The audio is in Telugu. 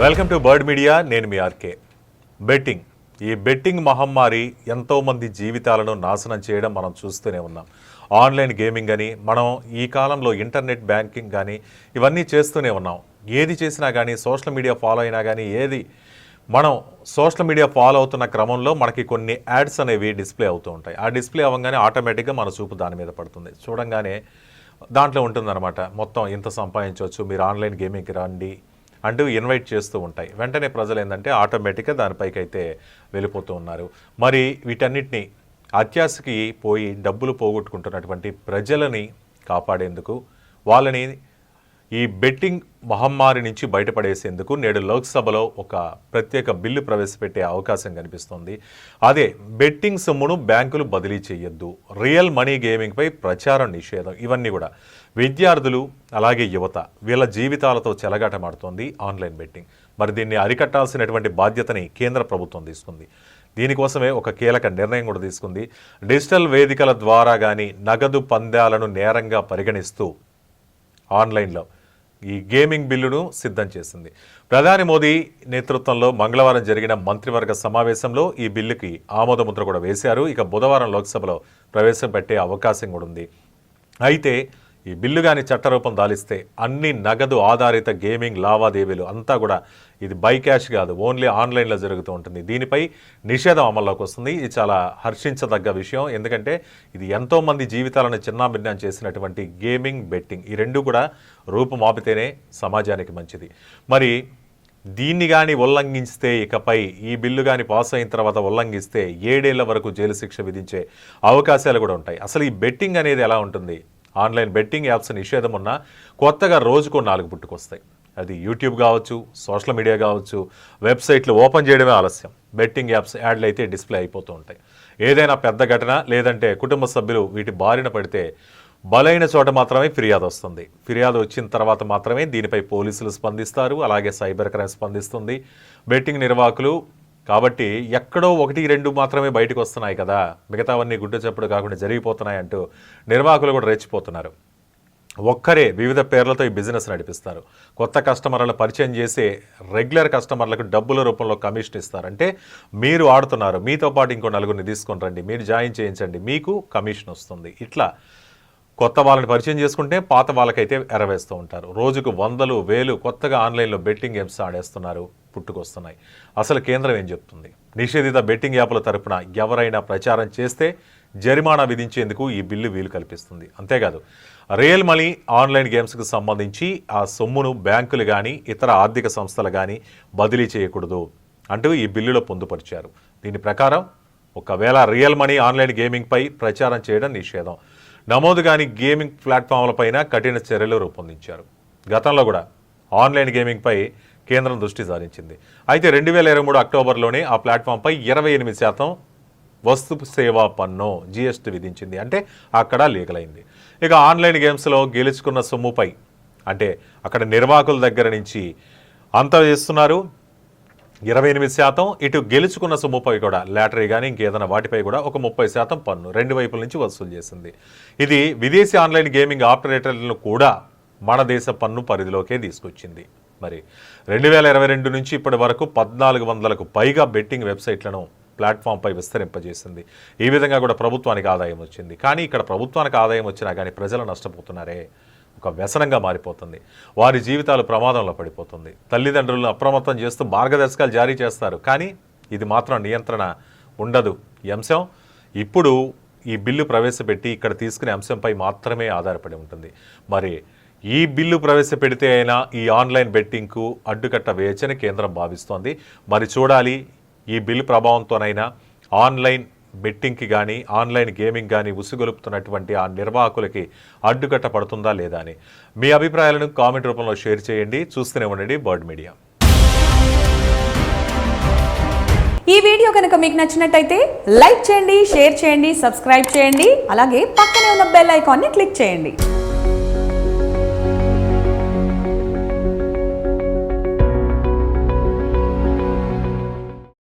వెల్కమ్ టు బర్డ్ మీడియా నేను మీ ఆర్కే. బెట్టింగ్. ఈ బెట్టింగ్ మహమ్మారి ఎంతోమంది జీవితాలను నాశనం చేయడం మనం చూస్తూనే ఉన్నాం. ఆన్లైన్ గేమింగ్ అని మనం ఈ కాలంలో ఇంటర్నెట్ బ్యాంకింగ్ కానీ ఇవన్నీ చేస్తూనే ఉన్నాం. ఏది చేసినా కానీ సోషల్ మీడియా ఫాలో అయినా కానీ ఏది మనం సోషల్ మీడియా ఫాలో అవుతున్న క్రమంలో మనకి కొన్ని యాడ్స్ అనేవి డిస్ప్లే అవుతూ ఉంటాయి. ఆ డిస్ప్లే అవ్వగానే ఆటోమేటిక్గా మన చూపు దాని మీద పడుతుంది. చూడంగానే దాంట్లో ఉంటుందన్నమాట. మొత్తం ఇంత సంపాదించవచ్చు మీరు ఆన్లైన్ గేమింగ్కి రండి అంటూ ఇన్వైట్ చేస్తూ ఉంటాయి. వెంటనే ప్రజలు ఏంటంటే ఆటోమేటిక్గా దానిపైకి అయితే వెళ్ళిపోతూ ఉన్నారు. మరి వీటన్నిటిని అత్యాశకి పోయి డబ్బులు పోగొట్టుకుంటున్నటువంటి ప్రజలని కాపాడేందుకు వాళ్ళని ఈ బెట్టింగ్ మహమ్మారి నుంచి బయటపడేసేందుకు నేడు లోక్సభలో ఒక ప్రత్యేక బిల్లు ప్రవేశపెట్టే అవకాశం కనిపిస్తోంది. అదే బెట్టింగ్ సొమ్మును బ్యాంకులు బదిలీ చేయొద్దు. రియల్ మనీ గేమింగ్పై ప్రచారం నిషేధం. ఇవన్నీ కూడా విద్యార్థులు అలాగే యువత వీళ్ళ జీవితాలతో చెలగాటమాడుతోంది ఆన్లైన్ బెట్టింగ్. మరి దీన్ని అరికట్టాల్సినటువంటి బాధ్యతని కేంద్ర ప్రభుత్వం తీసుకుంది. దీనికోసమే ఒక కీలక నిర్ణయం కూడా తీసుకుంది. డిజిటల్ వేదికల ద్వారా కానీ నగదు పందాలను నేరంగా పరిగణిస్తూ ఆన్లైన్లో ఈ గేమింగ్ బిల్లును సిద్ధం చేసింది. ప్రధాని మోదీ నేతృత్వంలో మంగళవారం జరిగిన మంత్రివర్గ సమావేశంలో ఈ బిల్లుకి ఆమోదముద్ర కూడా వేశారు. ఇక బుధవారం లోక్సభలో ప్రవేశపెట్టే అవకాశం కూడా ఉంది. అయితే ఈ బిల్లు కానీ చట్టరూపం దాలిస్తే అన్ని నగదు ఆధారిత గేమింగ్ లావాదేవీలు అంతా కూడా ఇది బై క్యాష్ కాదు ఓన్లీ ఆన్లైన్లో జరుగుతూ ఉంటుంది. దీనిపై నిషేధం అమల్లోకి వస్తుంది. ఇది చాలా హర్షించదగ్గ విషయం. ఎందుకంటే ఇది ఎంతోమంది జీవితాలను చిన్నాభిన్నం చేసినటువంటి గేమింగ్ బెట్టింగ్ ఈ రెండు కూడా రూపుమాపితేనే సమాజానికి మంచిది. మరి దీన్ని కానీ ఉల్లంఘిస్తే ఇకపై ఈ బిల్లు కానీ పాస్ అయిన తర్వాత ఉల్లంఘిస్తే ఏడేళ్ళ వరకు జైలు శిక్ష విధించే అవకాశాలు కూడా ఉంటాయి. అసలు ఈ బెట్టింగ్ అనేది ఎలా ఉంటుంది? ఆన్లైన్ బెట్టింగ్ యాప్స్ నిషేధం ఉన్నా కొత్తగా రోజుకో నాలుగు పుట్టుకొస్తాయి. అది యూట్యూబ్ కావచ్చు సోషల్ మీడియా కావచ్చు వెబ్సైట్లు ఓపెన్ చేయడమే ఆలస్యం. బెట్టింగ్ యాప్స్ యాడ్లు అయితే డిస్ప్లే అయిపోతూ ఉంటాయి. ఏదైనా పెద్ద ఘటన లేదంటే కుటుంబ సభ్యులు వీటి బారిన పడితే బలైన చోట మాత్రమే ఫిర్యాదు వస్తుంది. ఫిర్యాదు వచ్చిన తర్వాత మాత్రమే దీనిపై పోలీసులు స్పందిస్తారు. అలాగే సైబర్ క్రైమ్ స్పందిస్తుంది. బెట్టింగ్ నిర్వాహకులు కాబట్టి ఎక్కడో ఒకటి రెండు మాత్రమే బయటకు వస్తున్నాయి కదా. మిగతావన్నీ గుడ్డ చప్పుడు కాకుండా జరిగిపోతున్నాయి అంటూ నిర్వాహకులు కూడా రెచ్చిపోతున్నారు. ఒక్కరే వివిధ పేర్లతో ఈ బిజినెస్ నడిపిస్తారు. కొత్త కస్టమర్లను పరిచయం చేసే రెగ్యులర్ కస్టమర్లకు డబ్బుల రూపంలో కమిషన్ ఇస్తారంటే మీరు ఆడుతున్నారు మీతో పాటు ఇంకో నలుగురిని తీసుకొని రండి మీరు జాయిన్ చేయించండి మీకు కమిషన్ వస్తుంది. ఇట్లా కొత్త వాళ్ళని పరిచయం చేసుకుంటే పాత వాళ్ళకైతే ఎరవేస్తూ ఉంటారు. రోజుకు వందలు వేలు కొత్తగా ఆన్లైన్లో బెట్టింగ్ గేమ్స్ ఆడేస్తున్నారు పుట్టుకొస్తున్నాయి. అసలు కేంద్రం ఏం చెప్తుంది? నిషేధిత బెట్టింగ్ యాప్ల తరపున ఎవరైనా ప్రచారం చేస్తే జరిమానా విధించేందుకు ఈ బిల్లు వీలు కల్పిస్తుంది. అంతేకాదు రియల్ మనీ ఆన్లైన్ గేమ్స్కు సంబంధించి ఆ సొమ్మును బ్యాంకులు కానీ ఇతర ఆర్థిక సంస్థలు కానీ బదిలీ చేయకూడదు అంటూ ఈ బిల్లులో పొందుపరిచారు. దీని ప్రకారం ఒకవేళ రియల్ మనీ ఆన్లైన్ గేమింగ్పై ప్రచారం చేయడం నిషేధం. నమోదు కాని గేమింగ్ ప్లాట్ఫామ్లపైన కఠిన చర్యలు రూపొందించారు. గతంలో కూడా ఆన్లైన్ గేమింగ్పై కేంద్రం దృష్టి సారించింది. అయితే రెండు వేల ఇరవై మూడు అక్టోబర్లోనే ఆ ప్లాట్ఫామ్పై ఇరవై ఎనిమిది శాతం వస్తు సేవా పన్ను జిఎస్టీ విధించింది. అంటే అక్కడ లీగలైంది ఇక ఆన్లైన్ గేమ్స్లో గెలుచుకున్న సొమ్ముపై అంటే అక్కడ నిర్వాహకుల దగ్గర నుంచి అంత చేస్తున్నారు ఇరవై ఎనిమిది శాతం ఇటు గెలుచుకున్న సొమ్ముపై కూడా లాటరీ కానీ ఇంకేదైనా వాటిపై కూడా ఒక ముప్పై శాతం పన్ను రెండు వైపుల నుంచి వసూలు చేసింది. ఇది విదేశీ ఆన్లైన్ గేమింగ్ ఆపరేటర్లను కూడా మన దేశ పన్ను పరిధిలోకే తీసుకొచ్చింది. మరి రెండు వేల ఇరవై రెండు నుంచి ఇప్పటి వరకు పద్నాలుగు వందలకు పైగా బెట్టింగ్ వెబ్సైట్లను ప్లాట్ఫామ్పై విస్తరింపజేసింది. ఈ విధంగా కూడా ప్రభుత్వానికి ఆదాయం వచ్చింది. కానీ ఇక్కడ ప్రభుత్వానికి ఆదాయం వచ్చినా కానీ ప్రజలు నష్టపోతున్నారే? ఒక వ్యసనంగా మారిపోతుంది. వారి జీవితాలు ప్రమాదంలో పడిపోతుంది. తల్లిదండ్రులను అప్రమత్తం చేస్తూ మార్గదర్శకాలు జారీ చేస్తారు. కానీ ఇది మాత్రం నియంత్రణ ఉండదు. ఈ అంశం ఇప్పుడు ఈ బిల్లు ప్రవేశపెట్టి ఇక్కడ తీసుకునే అంశంపై మాత్రమే ఆధారపడి ఉంటుంది. మరి ఈ బిల్లు ప్రవేశపెడితే అయినా ఈ ఆన్లైన్ బెట్టింగ్కు అడ్డుకట్ట వేయచ్చని కేంద్రం భావిస్తోంది. మరి చూడాలి ఈ బిల్లు ప్రభావంతోనైనా ఆన్లైన్ బెట్టింగ్కి కానీ ఆన్లైన్ గేమింగ్ కానీ ఉసుగొలుపుతున్నటువంటి ఆ నిర్వాహకులకి అడ్డుకట్ట పడుతుందా లేదా అని మీ అభిప్రాయాలను కామెంట్ రూపంలో షేర్ చేయండి. చూస్తూనే ఉండండి బర్డ్ మీడియా. ఈ వీడియో కనుక మీకు నచ్చినట్టయితే లైక్ చేయండి షేర్ చేయండి సబ్స్క్రైబ్ చేయండి అలాగే పక్కనే ఉన్న బెల్ ఐకాన్ని క్లిక్ చేయండి.